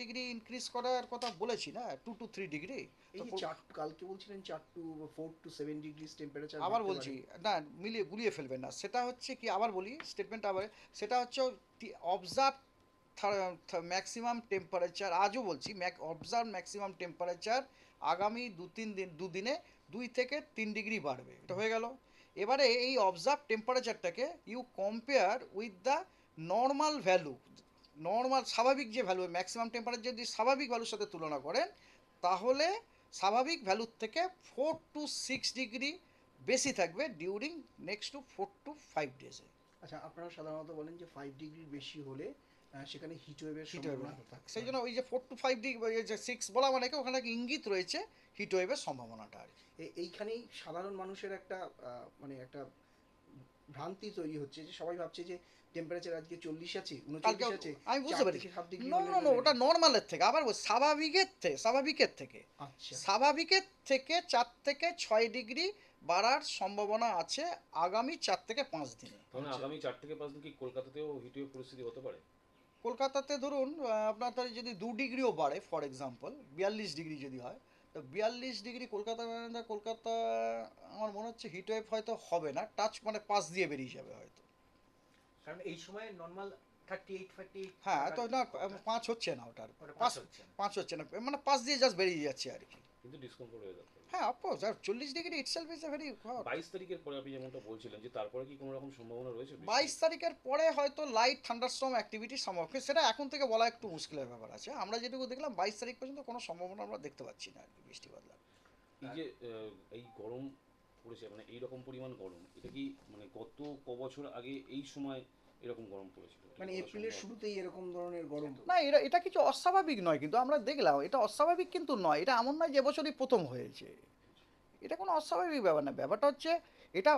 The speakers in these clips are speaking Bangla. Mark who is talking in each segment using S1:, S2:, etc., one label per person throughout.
S1: ডিগ্রি ইনক্রিজ করার কথা বলেছি না টু টু থ্রি ডিগ্রি
S2: এই যে চার কালকে বলছিলেন চার to four to seven degree temperature
S1: আবার বলছি না মিলিয়ে গুলিয়ে ফেলবেন না। সেটা হচ্ছে কি আবার বলি স্টেটমেন্ট আবার সেটা হচ্ছে অবজার্ভ ম্যাক্সিমাম টেম্পারেচার আজও বলছি অবজার্ভ ম্যাক্সিমাম টেম্পারেচার আগামী দু তিন দিন দুদিনে দুই থেকে তিন ডিগ্রি বাড়বে। এটা হয়ে গেল। এবারে এই observe টেম্পারেচারটাকে you compare with the normal value normal স্বাভাবিক যে ভ্যালু ম্যাক্সিমাম টেম্পারেচার যদি স্বাভাবিক ভ্যালুর সাথে তুলনা করেন তাহলে স্বাভাবিক ভ্যালুর থেকে ফোর টু সিক্স ডিগ্রি বেশি থাকবে during next two four to five ডেজে
S2: আচ্ছা আপনারা সাধারণত বলেন যে ফাইভ ডিগ্রির বেশি হলে সেখানে হিট ওয়েভের
S1: হিট
S2: থাকে
S1: সেই জন্য ওই যে ফোর টু ফাইভ ডিগ্রি যে সিক্স বলা মানে কি ওখানে ইঙ্গিত রয়েছে হিট ওয়েভের সম্ভাবনাটা আর
S2: এইখানেই সাধারণ মানুষের একটা মানে একটা ভ্রান্তি তৈরি হচ্ছে যে সবাই ভাবছে যে টেম্পারেচার আজকে চল্লিশ আছে উনচল্লিশ আছে
S1: আমি বুঝতে
S2: চার
S1: পারি
S2: থেকে
S1: নো নো নো ওটা নর্মালের থেকে আবার স্বাভাবিকের থেকে স্বাভাবিকের থেকে।
S2: আচ্ছা।
S1: স্বাভাবিকের থেকে চার থেকে ছয় ডিগ্রি বাড়ার সম্ভাবনা আছে আগামী চার থেকে পাঁচ দিনে।
S3: তাহলে আগামী চার থেকে পাঁচ দিন কি কলকাতাতেও হিটওয়েভ পরিস্থিতি হতে পারে?
S1: কলকাতাতে ধরুন আপনার যদি দু ডিগ্রিও বাড়ে ফর এক্সাম্পল বিয়াল্লিশ ডিগ্রি যদি হয় তো বিয়াল্লিশ ডিগ্রি কলকাতা কলকাতা আমার মনে হচ্ছে হিট ওয়েভ হয়তো হবে না টাচ মানে পাস দিয়ে বেরিয়ে যাবে হয়তো।
S4: কারণ এই সময় নর্মাল
S1: হ্যাঁ তো না পাঁচ হচ্ছে না ওটার পাঁচ
S4: পাঁচ হচ্ছে না।
S1: পাঁচ হচ্ছে না মানে পাশ দিয়ে জাস্ট বেরিয়ে যাচ্ছে আর কি।
S3: কিন্তু ডিসকমফোর্ট হয়ে যাচ্ছে।
S1: হ্যাঁ অফকোর্স আর চল্লিশ degree itself is a very
S3: বাইশ তারিখের পরে আপনি যেমনটা বলছিলেন যে তারপরে কি কোনো রকম সম্ভাবনা রয়েছে
S1: বাইশ তারিখের পরে হয়তো লাইট থান্ডারস্টর্ম অ্যাক্টিভিটি সম্ভব সেটা এখন থেকে বলা একটু মুশকিলের ব্যাপার আছে। আমরা যেটুকু দেখলাম বাইশ তারিখ পর্যন্ত কোনো সম্ভাবনা আমরা দেখতে পাচ্ছি না আর কি বৃষ্টি বাদলার।
S3: এই যে এই গরম পড়েছে মানে এই রকম পরিমাণ গরম এটা কি মানে গত ক বছর আগে এই সময় এরকম গরম পড়েছিল।
S2: মানে এপ্রিলের শুরুতেই এরকম ধরনের গরম।
S1: না এটা এটা কিছু অস্বাভাবিক নয় কিন্তু আমরা দেখলাম এটা অস্বাভাবিক কিন্তু নয় এটা এমন নয় যে বছরই প্রথম হয়েছে। এটা কোনো অস্বাভাবিক ব্যাপার না ব্যাপারটা হচ্ছে এটা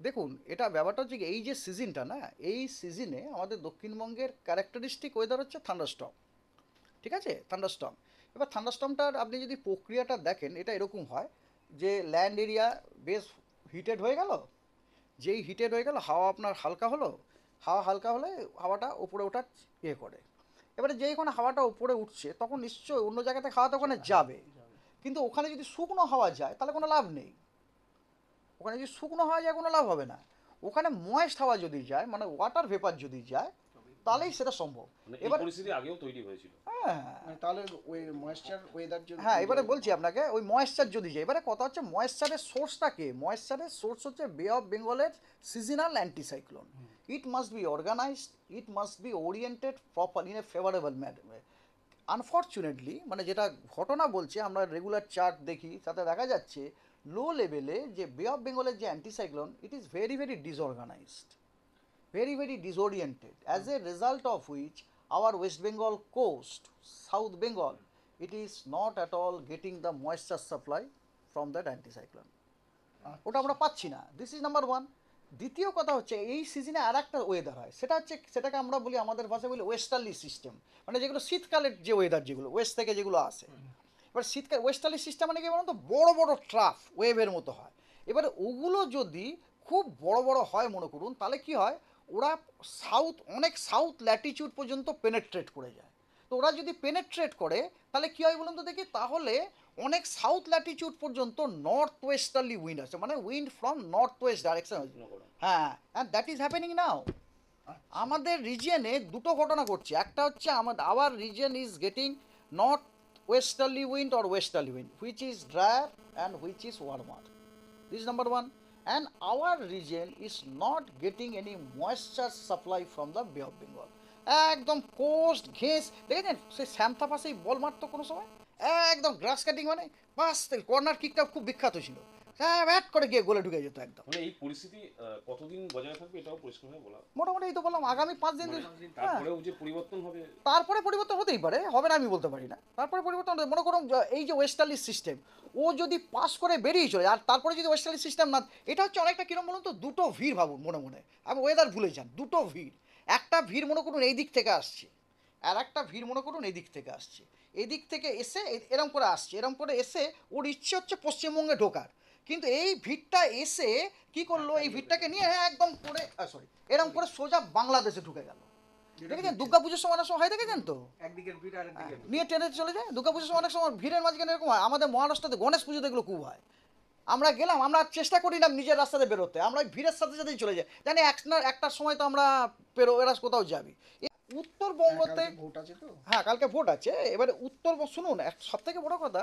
S1: দেখুন এটা ব্যাপারটা হচ্ছে কি, এই যে সিজনটা না এই সিজনে আমাদের দক্ষিণবঙ্গের ক্যারেক্টারিস্টিক ওয়েদার হচ্ছে থান্ডারস্টম ঠিক আছে? থান্ডারস্টম এবার থান্ডারস্টমটার আপনি যদি প্রক্রিয়াটা দেখেন এটা এরকম হয় যে ল্যান্ড এরিয়া বেশ হিটেড হয়ে গেল যেই হিটেড হয়ে গেল হাওয়া আপনার হালকা হলো হাওয়া হালকা হলে হাওয়াটা উপরে ওঠার ইয়ে করে। এবারে যেই কোনো হাওয়াটা উপরে উঠছে তখন নিশ্চয়ই অন্য জায়গা থেকে হাওয়াটা ওখানে যাবে। কিন্তু ওখানে যদি শুকনো হাওয়া যায় তাহলে কোনো লাভ নেই। ওখানে যদি শুকনো হাওয়া যায় কোনো লাভ হবে না। ওখানে ময়েস্ট হাওয়া যদি যায় মানে ওয়াটার ভেপার যদি যায় তাহলেই সেটা সম্ভব।
S3: মানে
S1: এবার
S3: পরিস্থিতি আগেও তৈরি হয়েছিল।
S1: হ্যাঁ।
S2: মানে তাহলে ওই ময়েশ্চার ওয়েদার যদি
S1: হ্যাঁ এবারে বলছি আপনাকে ওই ময়েশ্চার যদি যায় এবারে কথা হচ্ছে ময়েশ্চারের সোর্সটা কে? ময়েশ্চারের সোর্স হচ্ছে বে অফ বেঙ্গলের seasonal anticyclone it must be organized it must be oriented proper in a favourable ম্যাডামে unfortunately মানে যেটা ঘটনা বলছে আমরা রেগুলার চার্ট দেখি তাতে দেখা যাচ্ছে লো লেভেলে যে বে অফ বেঙ্গলের যে anticyclone it is very very disorganized very very disoriented. As a result of which our west bengal coast south bengal it is not at all getting the moisture supply from that anticyclone. ওটা আমরা পাচ্ছি না। দিস ইজ নাম্বার ওয়ান দ্বিতীয় কথা হচ্ছে, এই সিজনে আর একটা ওয়েদার হয়। সেটা হচ্ছে, সেটাকে আমরা বলি, আমাদের ভাষায় বলি ওয়েস্টার্লি সিস্টেম মানে যেগুলো শীতকালের যে ওয়েদার যেগুলো ওয়েস্ট থেকে যেগুলো আসে। এবার শীতকাল ওয়েস্টার্লি সিস্টেম মানে কি বলুন তো? বড় বড় ট্রাফ ওয়েভের মতো হয়। এবারে ওগুলো যদি খুব বড় বড় হয়, মনে করুন, তাহলে কি হয়? ওরা সাউথ অনেক সাউথ ল্যাটিচিউড পর্যন্ত পেনেট্রেট করে যায়। তো ওরা যদি পেনেট্রেট করে, তাহলে কী হয় বলুন তো দেখি? তাহলে অনেক সাউথ ল্যাটিচিউড পর্যন্ত নর্থ ওয়েস্টার্লি উইন্ড আছে মানে wind from north west direction হ্যাঁ and that is happening now আমাদের রিজিয়নে দুটো ঘটনা ঘটছে। একটা হচ্ছে আমাদের our region is getting north westerly wind or westerly wind which is drier and which is warmer is number one and our region is not getting any moisture supply from the bay of bengal একদম কোস্ট ঘেঁস। দেখেছেন? সেই শ্যামথা পাশেই বল মারতো কোনো সময়? একদম গ্রাস কাটিং মানে বাস কর্নার কিকটা খুব বিখ্যাত ছিল। হ্যাঁ ব্যাট করে গিয়ে গোলে ঢুকে যেত একদম।
S3: মানে এই পরিস্থিতি কতদিন বজায় থাকবে এটাও পরিষ্কারভাবে বলা
S1: মোটামুটি এই তো বললাম আগামী পাঁচ দিন
S3: মানে
S1: হ্যাঁ।
S3: তারপরেও যে পরিবর্তন হবে
S1: তারপরে পরিবর্তন হতেই পারে হবে না আমি বলতে পারি না। তারপরে পরিবর্তন হতে মনে করুন এই যে ওয়েস্টার্লি সিস্টেম ও যদি পাস করে বেরিয়ে চলে আর তারপরে যদি ওয়েস্টার্লি সিস্টেম না এটা হচ্ছে অনেকটা কিরম বলুন তো দুটো ভিড় ভাবুন মনে মনে। আমি ওয়েদার ভুলে যান দুটো ভিড়। একটা ভিড় মনে করুন এই দিক থেকে আসছে। আর একটা ভিড় মনে করুন এই দিক থেকে আসছে। এদিক থেকে এসে এরম করে আসছে এরম করে এসে ওর ইচ্ছে হচ্ছে পশ্চিমবঙ্গে ঢোকার। কিন্তু এই ভিড়টা এসে কি করল? এই ভিড়টাকে নিয়ে হ্যাঁ একদম করে সরি এরম করে সোজা বাংলাদেশে ঢুকে গেল। দেখেছেন দুর্গা পুজোর সময় অনেক সময় হয় দেখেছেন তো?
S4: ভিড়।
S1: নিয়ে ট্রেনে চলে যায়। দুর্গা পুজোর সময় অনেক সময় ভিড়ের মাঝখানে এরকম হয়। আমাদের মহারাষ্ট্রতে গণেশ পুজোতে এগুলো খুব হয়। আমরা গেলাম আমরা চেষ্টা করি না নিজের রাস্তাতে বেরোতে। আমরা ভিড়ের সাথে সাথেই চলে যাই। জানি একটা একটার সময় তো আমরা পেরো এরা কোথাও যাবি। উত্তরবঙ্গতে
S2: ভোট আছে তো।
S1: হ্যাঁ কালকে ভোট আছে। এবারে উত্তর শুনুন এক সব থেকে বড় কথা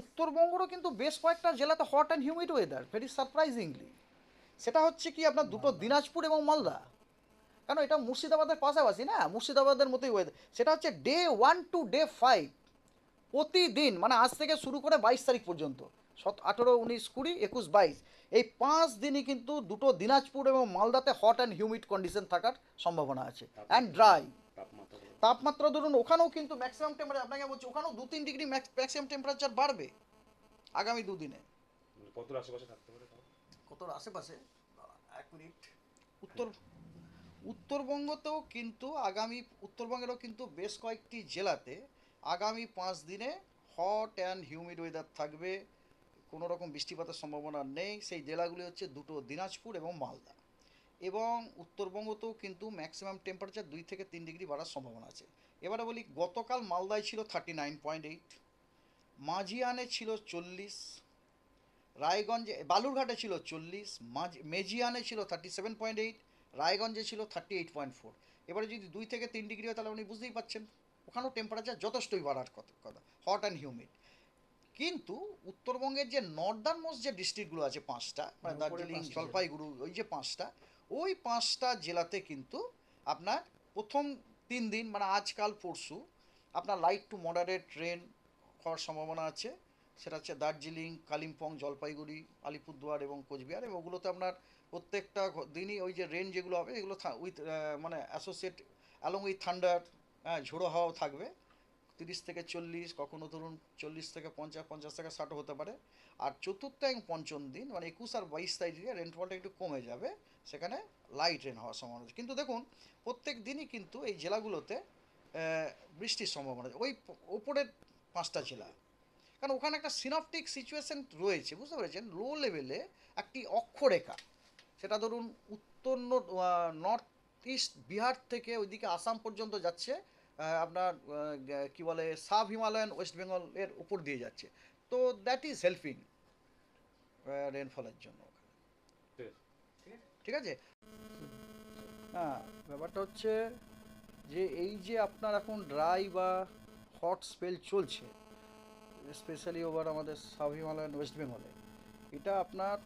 S1: উত্তরবঙ্গেরও কিন্তু বেশ কয়েকটা জেলাতে hot and humid weather very surprisingly সেটা হচ্ছে কি আপনার দুটো দিনাজপুর এবং মালদা। কারণ এটা মুর্শিদাবাদের পাশাপাশি না? মুর্শিদাবাদের মতোই ওয়েদার সেটা হচ্ছে day one to day five প্রতিদিন মানে আজ থেকে শুরু করে বাইশ তারিখ পর্যন্ত সত আঠেরো উনিশ কুড়ি একুশ বাইশ এই পাঁচ দিনই কিন্তু দুটো দিনাজপুর এবং মালদাতে হট অ্যান্ড হিউমিড কন্ডিশন থাকার সম্ভাবনা আছে। অ্যান্ড ড্রাই
S3: তাপমাত্রা
S1: তাপমাত্রা ধরুন ওখানেও কিন্তু ম্যাক্সিমাম টেম্পারেচার আপনাকে বলছি ওখানেও দু তিন ডিগ্রি ম্যাক্সিমাম টেম্পারেচার বাড়বে আগামী দুদিনে।
S3: মানে কতটা আশেপাশে থাকতে পারে
S1: কত আশেপাশে? এক মিনিট। উত্তর উত্তরবঙ্গতেও কিন্তু আগামী উত্তরবঙ্গেরও কিন্তু বেশ কয়েকটি জেলাতে আগামী পাঁচ দিনে হট অ্যান্ড হিউমিড ওয়েদার থাকবে। কোনো রকম বৃষ্টিপাতের সম্ভাবনা নেই। সেই জেলাগুলি হচ্ছে দুটো দিনাজপুর এবং মালদা। এবং উত্তরবঙ্গতেও কিন্তু ম্যাক্সিমাম টেম্পারেচার দুই থেকে তিন ডিগ্রি বাড়ার সম্ভাবনা আছে। এবারে বলি গতকাল মালদায় ছিল থার্টি নাইন পয়েন্ট এইট মাঝিয়ানে ছিল চল্লিশ রায়গঞ্জে বালুরঘাটে ছিল চল্লিশ মাঝ মেজিয়ানে ছিল থার্টি সেভেন পয়েন্ট এইট রায়গঞ্জে ছিল থার্টি এইট পয়েন্ট ফোর এবারে যদি দুই থেকে তিন ডিগ্রি হয় তাহলে আপনি বুঝতেই পাচ্ছেন ওখানেও টেম্পারেচার যথেষ্টই বাড়ার কথা কথা হট অ্যান্ড হিউমিড কিন্তু উত্তরবঙ্গের যে নর্দার্ন মোস্ট যে ডিস্ট্রিক্টগুলো আছে পাঁচটা মানে দার্জিলিং জলপাইগুড়ি ওই যে পাঁচটা ওই পাঁচটা জেলাতে কিন্তু আপনার প্রথম তিন দিন মানে আজকাল পরশু, আপনার লাইট টু মডারেট ট্রেন হওয়ার সম্ভাবনা আছে। সেটা হচ্ছে দার্জিলিং, কালিম্পং, জলপাইগুড়ি, আলিপুরদুয়ার এবং কোচবিহার এবং ওগুলোতে আপনার প্রত্যেকটা দিনই ওই যে রেন যেগুলো হবে, এগুলো উইথ মানে অ্যাসোসিয়েট অ্যালং উইথ থান্ডার হ্যাঁ ঝোড়ো হাওয়াও থাকবে। তিরিশ থেকে চল্লিশ, কখনো ধরুন চল্লিশ থেকে পঞ্চাশ পঞ্চাশ থেকে ষাটও হতে পারে। আর চতুর্থ এবং পঞ্চম দিন মানে একুশ আর বাইশ তারিখে রেনফলটা একটু কমে যাবে, সেখানে লাইট রেন হওয়ার সম্ভাবনা আছে। কিন্তু দেখুন, প্রত্যেক দিনই কিন্তু এই জেলাগুলোতে বৃষ্টির সম্ভাবনা আছে। ওই ওপরের পাঁচটা জেলা। কারণ ওখানে একটা সিনপটিক সিচুয়েশন রয়েছে, বুঝতে পেরেছেন? লো লেভেলে একটি অক্ষরেখা। সেটা ধরুন উত্তর নর্থ ইস্ট বিহার থেকে ওইদিকে আসাম পর্যন্ত যাচ্ছে আপনার কি বলে সাব হিমালয়ান ওয়েস্ট বেঙ্গলের উপর দিয়ে যাচ্ছে। তো দ্যাট ইজ হেল্পিং রেনফলের জন্য
S3: ঠিক আছে।
S1: ঠিক আছে? হ্যাঁ ব্যাপারটা হচ্ছে যে এই যে আপনার এখন ড্রাই বা হট স্পেল চলছে স্পেশালি ওভার আমাদের সাব হিমালয়ান ওয়েস্ট বেঙ্গলে এটা আপনার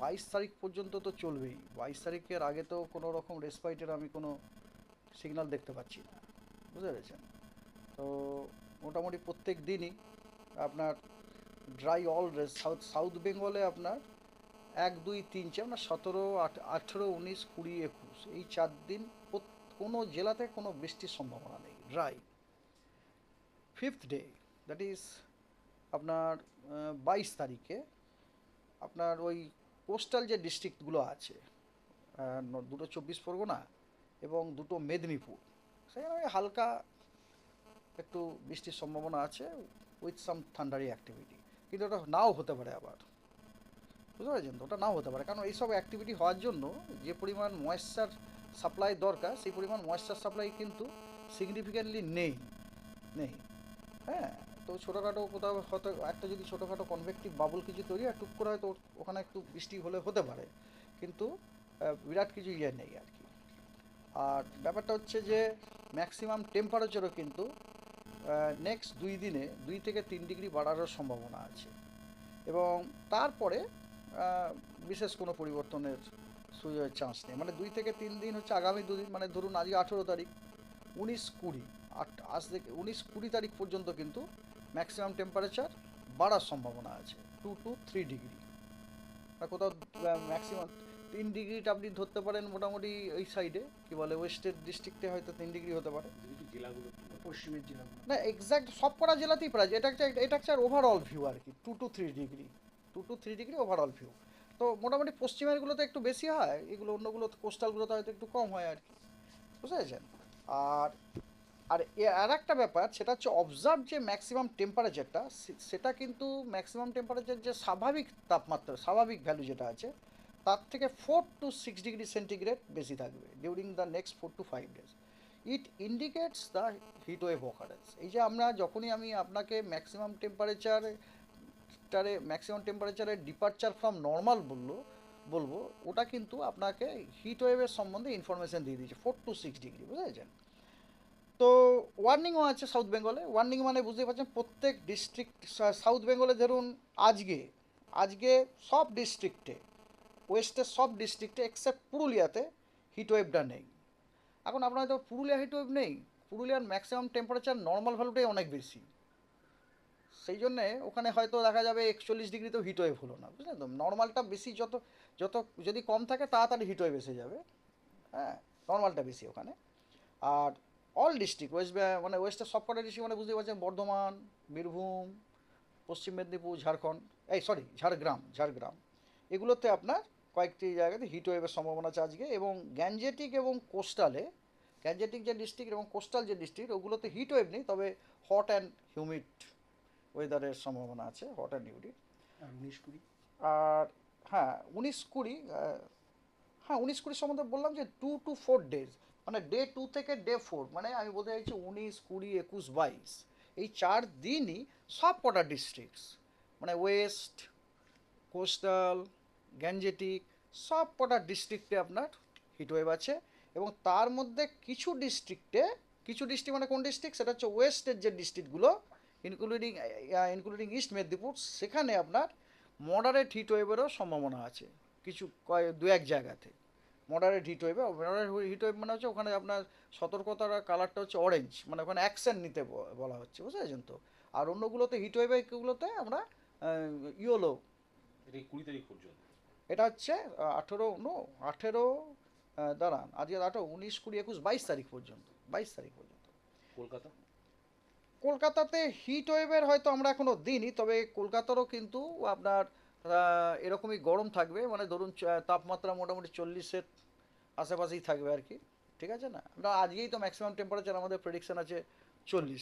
S1: বাইশ তারিখ পর্যন্ত তো চলবেই। বাইশ তারিখের আগে তো কোনো রকম রেসপাইটের আমি কোনো সিগন্যাল দেখতে পাচ্ছি না। বুঝতে পেরেছেন? তো মোটামুটি প্রত্যেক দিনই আপনার ড্রাই অল সাউথ সাউথ বেঙ্গলে আপনার এক, দুই, তিন, চার আপনার সতেরো আট আঠেরো, উনিশ, কুড়ি, একুশ, এই চার দিন কোনো জেলাতে কোনো বৃষ্টির সম্ভাবনা নেই dry fifth day that is আপনার বাইশ তারিখে আপনার ওই কোস্টাল যে ডিস্ট্রিক্টগুলো আছে দুটো চব্বিশ পরগনা এবং দুটো মেদিনীপুর সেখানে ওই হালকা একটু বৃষ্টির সম্ভাবনা আছে উইথ সাম থান্ডারি অ্যাক্টিভিটি কিন্তু ওটা নাও হতে পারে আবার। বুঝতে পেরেছেন ওটা নাও হতে পারে। কারণ এইসব অ্যাক্টিভিটি হওয়ার জন্য যে পরিমাণ ময়েশ্চার সাপ্লাই দরকার, সেই পরিমাণ ময়েশ্চার সাপ্লাই কিন্তু সিগনিফিক্যান্টলি নেই। নেই। হ্যাঁ? তো ছোটোখাটো কোথাও হয়তো একটা যদি ছোটোখাটো কনভেক্টিভ বাবুল কিছু তৈরি হয়, টুক করে হয়তো ওখানে একটু বৃষ্টি হলে হতে পারে। কিন্তু বিরাট কিছু ইয়ে নেই আর কি। আর ব্যাপারটা হচ্ছে যে ম্যাক্সিমাম টেম্পারেচারও কিন্তু নেক্সট দুই দিনে দুই থেকে তিন ডিগ্রি বাড়ারও সম্ভাবনা আছে। এবং তারপরে বিশেষ কোনো পরিবর্তনের সুযোগের চান্স নেই। মানে দুই থেকে তিন দিন হচ্ছে আগামী দুদিন মানে ধরুন আজকে আঠেরো তারিখ, উনিশ কুড়ি, আট, আজ থেকে উনিশ কুড়ি তারিখ পর্যন্ত কিন্তু ম্যাক্সিমাম টেম্পারেচার বাড়ার সম্ভাবনা আছে টু টু থ্রি ডিগ্রি কোথাও ম্যাক্সিমাম তিন ডিগ্রিটা আপনি ধরতে পারেন মোটামুটি ওই সাইডে কি বলে ওয়েস্টের ডিস্ট্রিক্টে হয়তো তিন ডিগ্রি হতে পারে।
S3: জেলাগুলো।
S2: পশ্চিমের জেলাগুলো।
S1: না এক্স্যাক্ট সব কটা জেলাতেই প্রায় এটা একটা এটা একটা ওভারঅল ভিউ আর কি two to three degree two to three degree overall view তো মোটামুটি পশ্চিমেরগুলোতে একটু বেশি হয় এগুলো অন্যগুলো কোস্টালগুলোতে হয়তো একটু কম হয় আর কি বুঝতে পেরেছেন? আর আর এ- আর একটা ব্যাপার সেটা হচ্ছে অবজার্ভ যে ম্যাক্সিমাম টেম্পারেচারটা সেটা কিন্তু ম্যাক্সিমাম টেম্পারেচার যে স্বাভাবিক তাপমাত্রা স্বাভাবিক ভ্যালু যেটা আছে তার থেকে four to six degree centigrade বেশি থাকবে during the next four to five days it indicates the heat wave occurrence এই যে আমরা যখনই আমি আপনাকে ম্যাক্সিমাম টেম্পারেচার টারে ম্যাক্সিমাম টেম্পারেচারের ডিপার্চার ফ্রম নর্মাল বলল, বলব, ওটা কিন্তু আপনাকে হিট ওয়েভের সম্বন্ধে ইনফরমেশন দিয়ে দিয়েছে ফোর টু সিক্স ডিগ্রি বুঝেছেন? তো ওয়ার্নিংও আছে সাউথ বেঙ্গলে ওয়ার্নিং মানে বুঝতে পারছেন, প্রত্যেক ডিস্ট্রিক্ট সাউথ বেঙ্গলে ধরুন, আজকে আজকে সব ডিস্ট্রিক্টে ওয়েস্টের সব ডিস্ট্রিক্টে এক্সেপ্ট পুরুলিয়াতে হিট ওয়েভটা নেই। এখন আপনার হয়তো পুরুলিয়া হিট ওয়েভ নেই, পুরুলিয়ার ম্যাক্সিমাম টেম্পারেচার নর্মাল ভ্যালুটাই অনেক বেশি। সেই জন্যে ওখানে হয়তো দেখা যাবে একচল্লিশ ডিগ্রিতেও হিট ওয়েভ হলো না, বুঝলেন তো? নর্মালটা বেশি যত যত যদি কম থাকে তাড়াতাড়ি হিট ওয়েভ এসে যাবে। হ্যাঁ নর্মালটা বেশি ওখানে। আর অল ডিস্ট্রিক্ট ওয়েস্ট মানে ওয়েস্টের সবকটা ডিস্ট্রিক্ট মানে বুঝতে পারছেন, বর্ধমান, বীরভূম, পশ্চিম মেদিনীপুর, ঝাড়খণ্ড, এই সরি ঝাড়গ্রাম ঝাড়গ্রাম। এগুলোতে আপনার কয়েকটি জায়গাতে হিট ওয়েভের সম্ভাবনা আছে আজকে এবং গ্যাঞ্জেটিক এবং কোস্টালে গ্যাঞ্জেটিক যে ডিস্ট্রিক্ট এবং কোস্টাল যে ডিস্ট্রিক্ট ওগুলোতে হিট ওয়েভ নেই তবে হট অ্যান্ড হিউমিড ওয়েদারের সম্ভাবনা আছে হট অ্যান্ড হিউমিড
S2: উনিশ কুড়ি?
S1: আর হ্যাঁ উনিশ কুড়ি হ্যাঁ উনিশ কুড়ি সম্বন্ধে বললাম যে টু টু ফোর ডেজ মানে ডে টু থেকে ডে ফোর মানে আমি বলতে চাইছি উনিশ কুড়ি একুশ বাইশ এই চার দিনই সব কটা ডিস্ট্রিক্টস মানে ওয়েস্ট কোস্টাল গ্যাঞ্জেটিক সব কটা ডিস্ট্রিক্টে আপনার হিটওয়েভ আছে এবং তার মধ্যে কিছু ডিস্ট্রিক্টে কিছু ডিস্ট্রিক্ট মানে কোন ডিস্ট্রিক্ট সেটা হচ্ছে ওয়েস্টের যে ডিস্ট্রিক্টগুলো ইনক্লুডিং ইনক্লুডিং ইস্ট মেদিনীপুর, সেখানে আপনার মডারেট হিট ওয়েভেরও সম্ভাবনা আছে। কিছু কয়, দু এক জায়গাতে। মডারেট হিট ওয়েভে মডারেট হিট ওয়েভ মানে হচ্ছে ওখানে আপনার সতর্কতার কালারটা হচ্ছে অরেঞ্জ মানে ওখানে অ্যাকশন নিতে বলা হচ্ছে, বুঝতে পেরেছেন তো? আর অন্যগুলোতে হিট ওয়েভগুলোতে আমরা ইয়োলো
S3: কুড়ি তারিখ পর্যন্ত?
S1: এটা হচ্ছে আঠেরো নো আঠেরো দাঁড়ান আজকে আঠেরো উনিশ কুড়ি একুশ বাইশ তারিখ পর্যন্ত বাইশ তারিখ পর্যন্ত।
S3: কলকাতা?
S1: কলকাতাতে হিট ওয়েভের হয়তো আমরা এখনও দিইনি তবে কলকাতারও কিন্তু আপনার এরকমই গরম থাকবে মানে ধরুন তাপমাত্রা মোটামুটি চল্লিশের আশেপাশেই থাকবে আর কি ঠিক আছে না? আমরা আজকেই তো ম্যাক্সিমাম টেম্পারেচার আমাদের প্রেডিকশন আছে চল্লিশ।